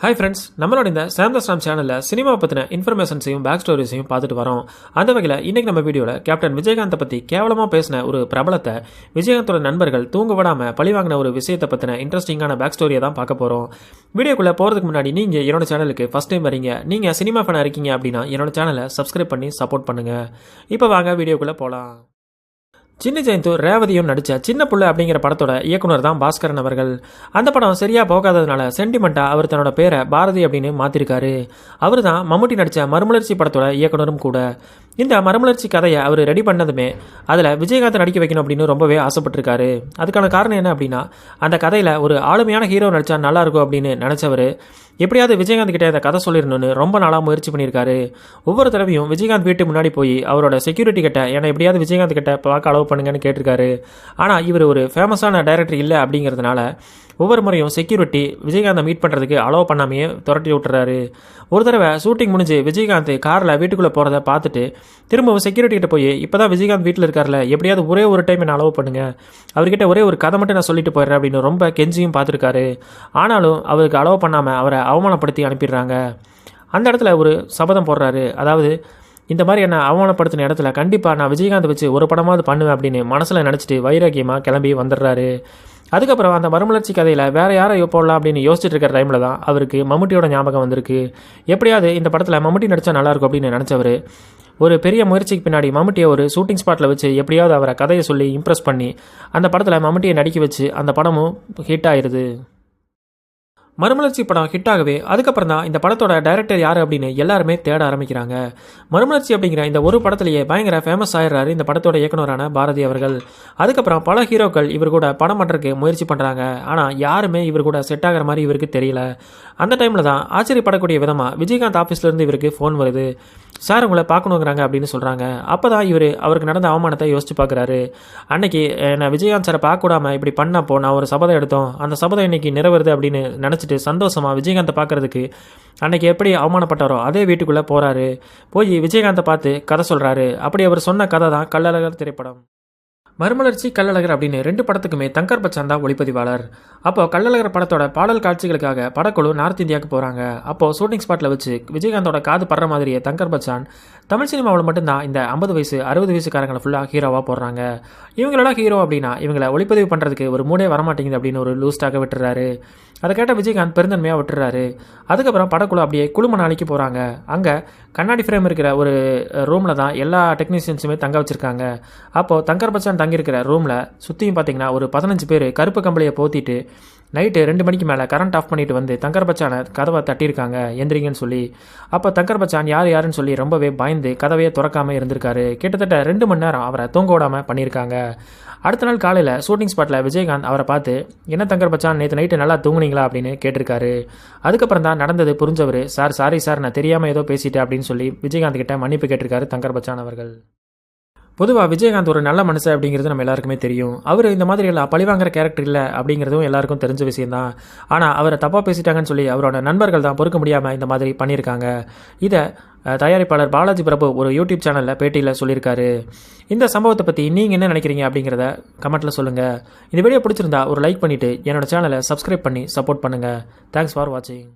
Hi friends நம்மளோட இந்த சாம்தாஸ்ராம் சேனலில் சினிமா பற்றின இன்ஃபர்மேஷன்ஸையும் பேக் ஸ்டோரிஸையும் பார்த்துட்டு வரோம். அந்த வகையில் இன்றைக்கி நம்ம வீடியோவில் கேப்டன் விஜயகாந்தை பற்றி கேவலமாக பேசின ஒரு பிரபலத்தை விஜயகாந்தோட நண்பர்கள் தூங்க விடாமல் பழிவாங்கின ஒரு விஷயத்தை பற்றின இன்ட்ரெஸ்டிங்கான பேக் ஸ்டோரியை தான் பார்க்க போகிறோம் வீடியோக்குள்ளே போகிறதுக்கு முன்னாடி நீங்கள் என்னோட சேனலுக்கு ஃபஸ்ட் டைம் வரீங்க நீங்கள் சினிமா ஃபேனாக இருக்கீங்க அப்படின்னா என்னோட சேனலை சப்ஸ்கிரைப் பண்ணி சப்போர்ட் பண்ணுங்கள் இப்போ வாங்க வீடியோக்குள்ளே போகலாம் சின்ன ஜெயந்து ரேவதியும் நடித்த சின்ன புள்ள அப்படிங்கிற படத்தோட இயக்குனர் தான் பாஸ்கரன் அவர்கள். அந்த படம் சரியாக போகாததுனால சென்டிமெண்ட்டாக அவர் தன்னோட பேரை பாரதி அப்படின்னு மாற்றிருக்காரு அவர் தான் மம்முட்டி நடித்த மறுமலர்ச்சி படத்தோட இயக்குனரும் கூட. இந்த மறுமலர்ச்சி கதையை அவர் ரெடி பண்ணதுமே அதில் விஜயகாந்த் நடிக்க வைக்கணும் அப்படின்னு ரொம்பவே ஆசைப்பட்டிருக்காரு. அதுக்கான காரணம் என்ன அப்படின்னா அந்த கதையில் ஒரு ஆளுமையான ஹீரோ நடித்தா நல்லாயிருக்கும் அப்படின்னு நினச்சவர் எப்படியாவது விஜயகாந்த் கிட்டே அந்த கதை சொல்லிடணும்னு ரொம்ப நாளாக முயற்சி பண்ணியிருக்காரு. ஒவ்வொரு தடவையும் விஜயகாந்த் வீட்டு முன்னாடி போய் அவரோட செக்யூரிட்டி கிட்ட என்னை எப்படியாவது விஜயகாந்த் கிட்ட பார்க்க அலோவ் பண்ணுங்கன்னு கேட்டிருக்காரு. ஆனால் இவர் ஒரு ஃபேமஸான டைரக்டர் இல்லை அப்படிங்கிறதுனால ஒவ்வொரு முறையும் செக்யூரிட்டி விஜயகாந்தை மீட் பண்ணுறதுக்கு அலோவ் பண்ணாமையே துரட்டி விட்டுறாரு. ஒரு தடவை ஷூட்டிங் முடிஞ்சு விஜயகாந்த் காரில் வீட்டுக்குள்ளே போகிறத பார்த்துட்டு திரும்பவும் செக்யூரிட்டி கிட்ட போய் இப்போ தான் விஜயகாந்த் வீட்டில் இருக்கார்ல எப்படியாவது ஒரே ஒரு டைம் என்ன அலோவ் பண்ணுங்க. அவர்கிட்ட ஒரே ஒரு கதை மட்டும் நான் சொல்லிட்டு போயிடுறேன் அப்படின்னு ரொம்ப கெஞ்சியும் பார்த்துருக்காரு. ஆனாலும் அவருக்கு அலோவ் பண்ணாமல் அவரை அவமானப்படுத்தி அனுப்பிடுறாங்க. அந்த இடத்துல ஒரு சபதம் போடுறாரு. அதாவது இந்த மாதிரி என்ன அவமானப்படுத்தின இடத்துல கண்டிப்பாக நான் விஜயகாந்த் வச்சு ஒரு படமாவது பண்ணுவேன் அப்படின்னு மனசில் நினச்சிட்டு வைராக்கியமாக கிளம்பி வந்துடுறாரு. அதுக்கப்புறம் அந்த மறுமலர்ச்சி கதையில் வேறு யாரை போடலாம் அப்படின்னு யோசிச்சுட்டு இருக்கிற டைமில் தான் அவருக்கு மம்முட்டியோட ஞாபகம் வந்திருக்கு. எப்படியாவது இந்த படத்தில் மம்முட்டி நடித்தா நல்லாயிருக்கும் அப்படின்னு நினச்சவர் ஒரு பெரிய முயற்சிக்கு பின்னாடி மம்முட்டியை ஒரு ஷூட்டிங் ஸ்பாட்டில் வச்சு எப்படியாவது அவரை கதையை சொல்லி இம்ப்ரெஸ் பண்ணி அந்த படத்தில் மம்முட்டியை நடிக்க வச்சு அந்த படமும் ஹிட் ஆயிடுது மறுமலர்ச்சி படம் ஹிட் ஆகவே அதுக்கப்புறம் தான் இந்த படத்தோட டைரக்டர் யார் அப்படின்னு எல்லாருமே தேட ஆரம்பிக்கிறாங்க. மறுமலர்ச்சி அப்படிங்கிற இந்த ஒரு படத்திலேயே பயங்கர ஃபேமஸ் ஆயிடுறாரு இந்த படத்தோட இயக்குனரான பாரதி அவர்கள். அதுக்கப்புறம் பல ஹீரோக்கள் இவர் கூட படம் பண்ணுறதுக்கு முயற்சி பண்ணுறாங்க ஆனால் யாருமே இவர் கூட செட் ஆகிற மாதிரி இவருக்கு தெரியல. அந்த டைமில் தான் ஆச்சரியப்படக்கூடிய விதமாக விஜயகாந்த் ஆஃபீஸ்லேருந்து இவருக்கு ஃபோன் வருது. சார் உங்களை பார்க்கணுங்கிறாங்க அப்படின்னு சொல்கிறாங்க அப்போ தான் இவர் அவருக்கு நடந்த அவமானத்தை யோசிச்சு பார்க்குறாரு. அன்னைக்கு நான் விஜயகாந்த் சாரை பார்க்க இப்படி பண்ணப்போ நான் ஒரு சபதம் எடுத்தோம். அந்த சபதம் இன்னைக்கு நிறைவேறுது அப்படின்னு நினச்சி நினச்சிட்டு சந்தோஷமாக விஜயகாந்தை பார்க்குறதுக்கு அன்னைக்கு எப்படி அவமானப்பட்டாரோ அதே வீட்டுக்குள்ளே போகிறாரு போய் விஜயகாந்தை பார்த்து கதை சொல்கிறாரு அப்படி அவர் சொன்ன கதை தான் கல்லழகர் திரைப்படம். மறுமலர்ச்சி கல்லழகர் அப்படின்னு ரெண்டு படத்துக்குமே தங்கர் பச்சான் தான் ஒளிப்பதிவாளர். அப்போ கல்லழகர் படத்தோட பாடல் காட்சிகளுக்காக படக்குழு நார்த் இந்தியாவுக்கு போகிறாங்க அப்போ ஷூட்டிங் ஸ்பாட்டில் வச்சு விஜயகாந்தோட காது படுற மாதிரியே தங்கர் பச்சான் தமிழ் சினிமாவில் மட்டும்தான் இந்த ஐம்பது வயசு அறுபது வயசுக்காரங்களை ஃபுல்லாக ஹீரோவாக போடுறாங்க. இவங்களோட ஹீரோ அப்படின்னா இவங்களை ஒளிப்பதிவு பண்ணுறதுக்கு ஒரு மூடே வரமாட்டேங்குது அப்படின்னு ஒரு லூஸ்டாக விட்டுறாரு. அதை கேட்ட விஜயகாந்த் பெருந்தன்மையாக விட்டுறாரு. அதுக்கப்புறம் படக்குழு அப்படியே குழும நாளைக்கு போகிறாங்க அங்கே கண்ணாடி ஃப்ரேம் இருக்கிற ஒரு ரூமில் தான் எல்லா டெக்னீஷியன்ஸுமே தங்க வச்சுருக்காங்க. அப்போது தங்கர் பச்சான் தங்கியிருக்கிற ரூமில் சுற்றியும் பார்த்தீங்கன்னா ஒரு பதினஞ்சு பேர் கருப்பு கம்பளியை போத்திட்டு நைட்டு ரெண்டு மணிக்கு மேலே கரண்ட் ஆஃப் பண்ணிட்டு வந்து தங்கர் பச்சானை கதவை தட்டியிருக்காங்க எந்திரிங்கன்னு சொல்லி. அப்போ தங்கர் பச்சான் யார் யாருன்னு சொல்லி ரொம்பவே பயந்து கதவையே திறக்காமல் இருந்திருக்காரு. கிட்டத்தட்ட ரெண்டு மணி நேரம் அவரை தூங்க விடாமல் பண்ணியிருக்காங்க. அடுத்த நாள் காலையில் ஷூட்டிங் ஸ்பாட்டில் விஜயகாந்த் அவரை பார்த்து என்ன தங்கர் பச்சான் நேற்று நைட்டு நல்லா தூங்குனீங்களா? அப்படின்னு கேட்டிருக்காரு. அதுக்கப்புறம் தான் நடந்தது புரிஞ்சவர் சார் சாரி சார் நான் தெரியாமல் ஏதோ பேசிட்டேன் அப்படின்னு சொல்லி விஜயகாந்த் கிட்ட மன்னிப்பு கேட்டிருக்காரு தங்கர் பச்சான் அவர்கள். பொதுவாக விஜயகாந்த் ஒரு நல்ல மனுஷன் அப்படிங்கிறது நம்ம எல்லாருக்குமே தெரியும். அவர் இந்த மாதிரி எல்லாம் பழிவாங்கிற கேரக்டர் இல்லை அப்படிங்கிறதும் எல்லாருக்கும் தெரிஞ்ச விஷயம் தான். ஆனால் அவரை தப்பாக பேசிட்டாங்கன்னு சொல்லி அவரோட நண்பர்கள் தான் பொறுக்க முடியாமல் இந்த மாதிரி பண்ணியிருக்காங்க. இதை தயாரிப்பாளர் பாலாஜி பிரபு ஒரு யூடியூப் சேனலில் பேட்டியில் சொல்லியிருக்காரு. இந்த சம்பவத்தை பற்றி நீங்கள் என்ன நினைக்கிறீங்க அப்படிங்கிறத கமெண்ட்டில் சொல்லுங்கள் இந்த வீடியோ பிடிச்சிருந்தா ஒரு லைக் பண்ணிவிட்டு என்னோட சேனலை சப்ஸ்கிரைப் பண்ணி சப்போர்ட் பண்ணுங்கள் தேங்க்ஸ் ஃபார் வாட்சிங்